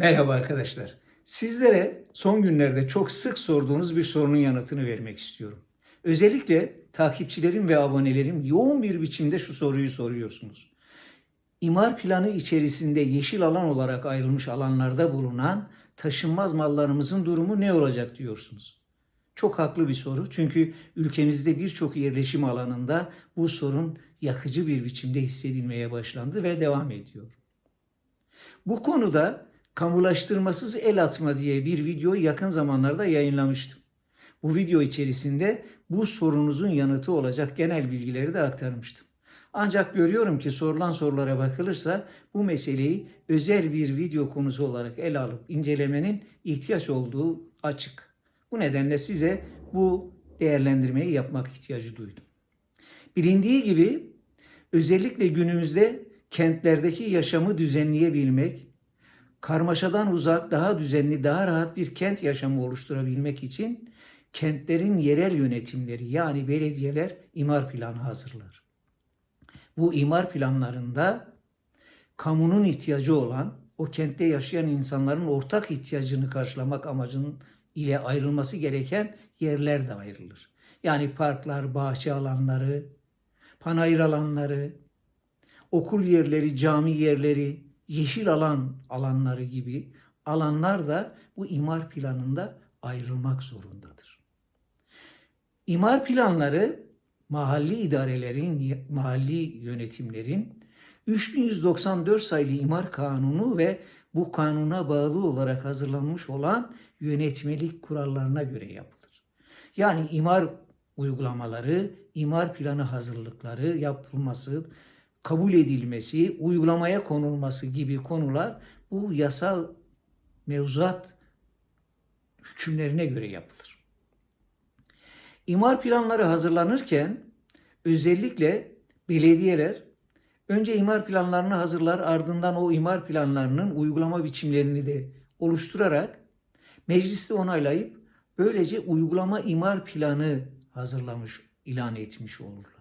Merhaba arkadaşlar. Sizlere son günlerde çok sık sorduğunuz bir sorunun yanıtını vermek istiyorum. Özellikle takipçilerim ve abonelerim yoğun bir biçimde şu soruyu soruyorsunuz. İmar planı içerisinde yeşil alan olarak ayrılmış alanlarda bulunan taşınmaz mallarımızın durumu ne olacak diyorsunuz. Çok haklı bir soru çünkü ülkemizde birçok yerleşim alanında bu sorun yakıcı bir biçimde hissedilmeye başlandı ve devam ediyor. Bu konuda kamulaştırmasız el atma diye bir video yakın zamanlarda yayınlamıştım. Bu video içerisinde bu sorunuzun yanıtı olacak genel bilgileri de aktarmıştım. Ancak görüyorum ki sorulan sorulara bakılırsa bu meseleyi özel bir video konusu olarak ele alıp incelemenin ihtiyaç olduğu açık. Bu nedenle size bu değerlendirmeyi yapmak ihtiyacı duydum. Bilindiği gibi özellikle günümüzde kentlerdeki yaşamı düzenleyebilmek, karmaşadan uzak, daha düzenli, daha rahat bir kent yaşamı oluşturabilmek için kentlerin yerel yönetimleri yani belediyeler imar planı hazırlar. Bu imar planlarında kamunun ihtiyacı olan o kentte yaşayan insanların ortak ihtiyacını karşılamak amacının ile ayrılması gereken yerler de ayrılır. Yani parklar, bahçe alanları, panayır alanları, okul yerleri, cami yerleri, yeşil alan alanları gibi alanlar da bu imar planında ayrılmak zorundadır. İmar planları mahalli idarelerin, mahalli yönetimlerin 3194 sayılı imar kanunu ve bu kanuna bağlı olarak hazırlanmış olan yönetmelik kurallarına göre yapılır. Yani imar uygulamaları, imar planı hazırlıkları yapılması, kabul edilmesi, uygulamaya konulması gibi konular bu yasal mevzuat hükümlerine göre yapılır. İmar planları hazırlanırken özellikle belediyeler önce imar planlarını hazırlar ardından o imar planlarının uygulama biçimlerini de oluşturarak mecliste onaylayıp böylece uygulama imar planı hazırlamış, ilan etmiş olurlar.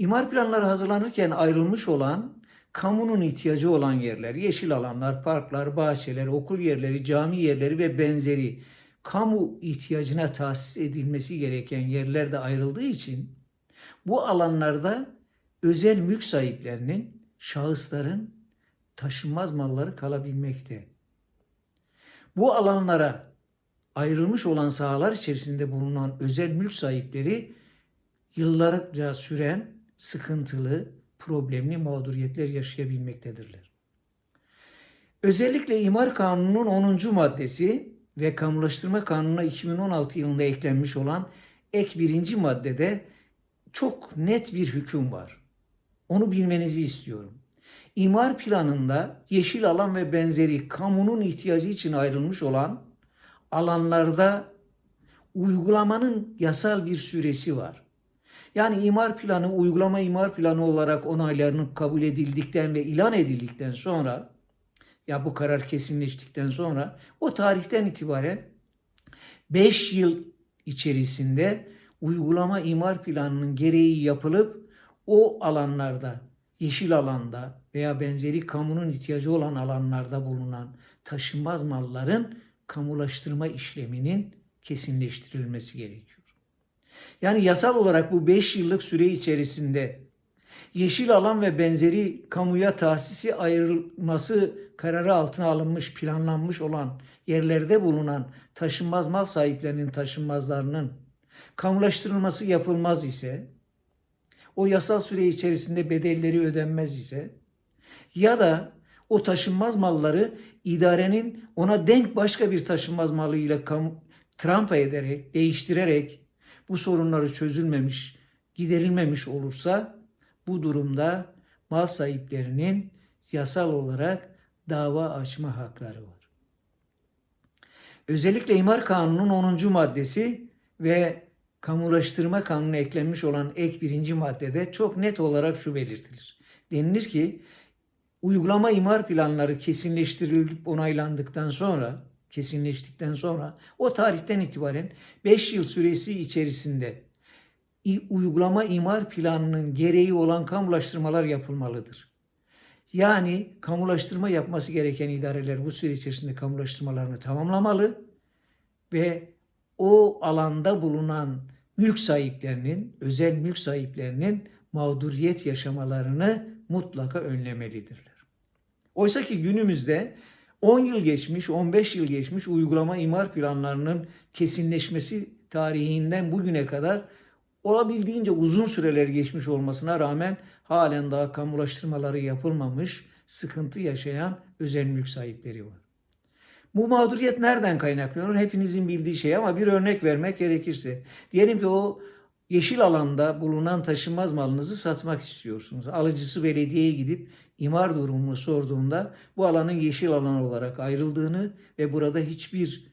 İmar planları hazırlanırken ayrılmış olan kamunun ihtiyacı olan yerler, yeşil alanlar, parklar, bahçeler, okul yerleri, cami yerleri ve benzeri kamu ihtiyacına tahsis edilmesi gereken yerler de ayrıldığı için bu alanlarda özel mülk sahiplerinin, şahısların taşınmaz malları kalabilmekte. Bu alanlara ayrılmış olan sahalar içerisinde bulunan özel mülk sahipleri yıllarca süren sıkıntılı, problemli mağduriyetler yaşayabilmektedirler. Özellikle İmar Kanunu'nun 10. maddesi ve Kamulaştırma Kanunu'na 2016 yılında eklenmiş olan ek birinci maddede çok net bir hüküm var. Onu bilmenizi istiyorum. İmar planında yeşil alan ve benzeri kamunun ihtiyacı için ayrılmış olan alanlarda uygulamanın yasal bir süresi var. Yani imar planı uygulama imar planı olarak onaylarının kabul edildikten ve ilan edildikten sonra ya bu karar kesinleştikten sonra o tarihten itibaren 5 yıl içerisinde uygulama imar planının gereği yapılıp o alanlarda yeşil alanda veya benzeri kamunun ihtiyacı olan alanlarda bulunan taşınmaz malların kamulaştırma işleminin kesinleştirilmesi gerekiyor. Yani yasal olarak bu 5 yıllık süre içerisinde yeşil alan ve benzeri kamuya tahsisi ayrılması kararı altına alınmış, planlanmış olan yerlerde bulunan taşınmaz mal sahiplerinin taşınmazlarının kamulaştırılması yapılmaz ise, o yasal süre içerisinde bedelleri ödenmez ise ya da o taşınmaz malları idarenin ona denk başka bir taşınmaz malıyla kamu, trampa ederek, değiştirerek bu sorunları çözülmemiş, giderilmemiş olursa bu durumda mal sahiplerinin yasal olarak dava açma hakları var. Özellikle İmar Kanunu'nun 10. maddesi ve kamulaştırma kanunu eklenmiş olan ek birinci maddede çok net olarak şu belirtilir. Denilir ki uygulama imar planları kesinleştirilip onaylandıktan sonra kesinleştikten sonra o tarihten itibaren 5 yıl süresi içerisinde uygulama imar planının gereği olan kamulaştırmalar yapılmalıdır. Yani kamulaştırma yapması gereken idareler bu süre içerisinde kamulaştırmalarını tamamlamalı ve o alanda bulunan mülk sahiplerinin, özel mülk sahiplerinin mağduriyet yaşamalarını mutlaka önlemelidirler. Oysa ki günümüzde 10 yıl geçmiş, 15 yıl geçmiş uygulama imar planlarının kesinleşmesi tarihinden bugüne kadar olabildiğince uzun süreler geçmiş olmasına rağmen halen daha kamulaştırmaları yapılmamış, sıkıntı yaşayan özel mülk sahipleri var. Bu mağduriyet nereden kaynaklanıyor? Hepinizin bildiği şey ama bir örnek vermek gerekirse. Diyelim ki o yeşil alanda bulunan taşınmaz malınızı satmak istiyorsunuz. Alıcısı belediyeye gidip imar durumunu sorduğunda bu alanın yeşil alan olarak ayrıldığını ve burada hiçbir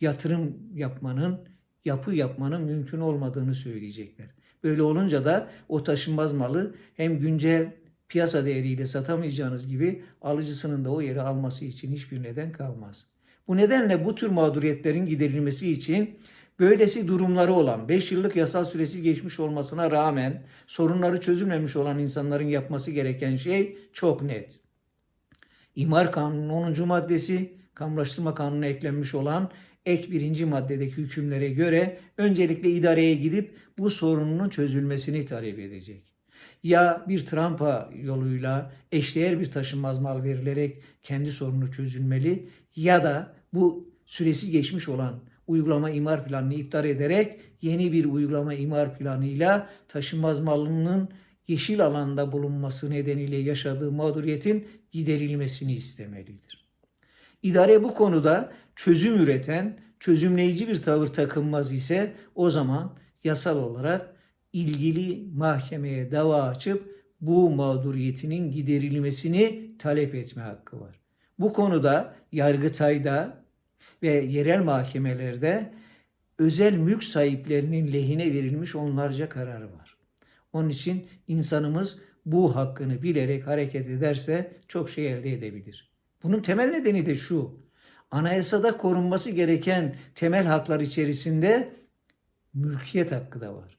yatırım yapmanın, yapı yapmanın mümkün olmadığını söyleyecekler. Böyle olunca da o taşınmaz malı hem güncel piyasa değeriyle satamayacağınız gibi alıcısının da o yeri alması için hiçbir neden kalmaz. Bu nedenle bu tür mağduriyetlerin giderilmesi için böylesi durumları olan 5 yıllık yasal süresi geçmiş olmasına rağmen sorunları çözülmemiş olan insanların yapması gereken şey çok net. İmar Kanunu'nun 10. maddesi kamulaştırma kanununa eklenmiş olan ek birinci maddedeki hükümlere göre öncelikle idareye gidip bu sorunun çözülmesini talep edecek. Ya bir trampa yoluyla eşdeğer bir taşınmaz mal verilerek kendi sorunu çözülmeli ya da bu süresi geçmiş olan uygulama imar planını iptal ederek yeni bir uygulama imar planıyla taşınmaz malının yeşil alanda bulunması nedeniyle yaşadığı mağduriyetin giderilmesini istemelidir. İdare bu konuda çözüm üreten, çözümleyici bir tavır takınmaz ise o zaman yasal olarak ilgili mahkemeye dava açıp bu mağduriyetinin giderilmesini talep etme hakkı var. Bu konuda Yargıtay'da ve yerel mahkemelerde özel mülk sahiplerinin lehine verilmiş onlarca karar var. Onun için insanımız bu hakkını bilerek hareket ederse çok şey elde edebilir. Bunun temel nedeni de şu. Anayasada korunması gereken temel haklar içerisinde mülkiyet hakkı da var.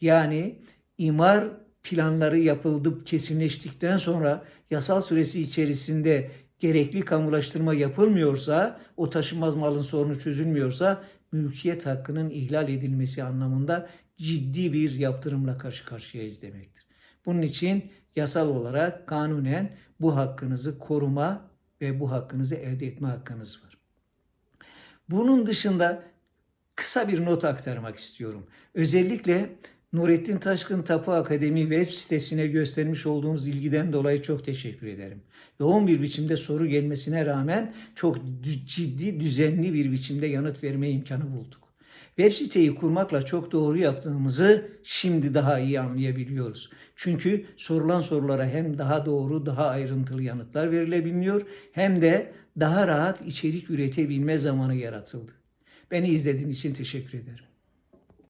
Yani imar planları yapıldı, kesinleştikten sonra yasal süresi içerisinde gerekli kamulaştırma yapılmıyorsa, o taşınmaz malın sorunu çözülmüyorsa mülkiyet hakkının ihlal edilmesi anlamında ciddi bir yaptırımla karşı karşıyayız demektir. Bunun için yasal olarak kanunen bu hakkınızı koruma ve bu hakkınızı elde etme hakkınız var. Bunun dışında kısa bir not aktarmak istiyorum. Özellikle Nurettin Taşkın Tapu Akademi web sitesine göstermiş olduğunuz ilgiden dolayı çok teşekkür ederim. Yoğun bir biçimde soru gelmesine rağmen çok ciddi, düzenli bir biçimde yanıt verme imkanı bulduk. Web siteyi kurmakla çok doğru yaptığımızı şimdi daha iyi anlayabiliyoruz. Çünkü sorulan sorulara hem daha doğru, daha ayrıntılı yanıtlar verilebiliyor hem de daha rahat içerik üretebilme zamanı yaratıldı. Beni izlediğin için teşekkür ederim.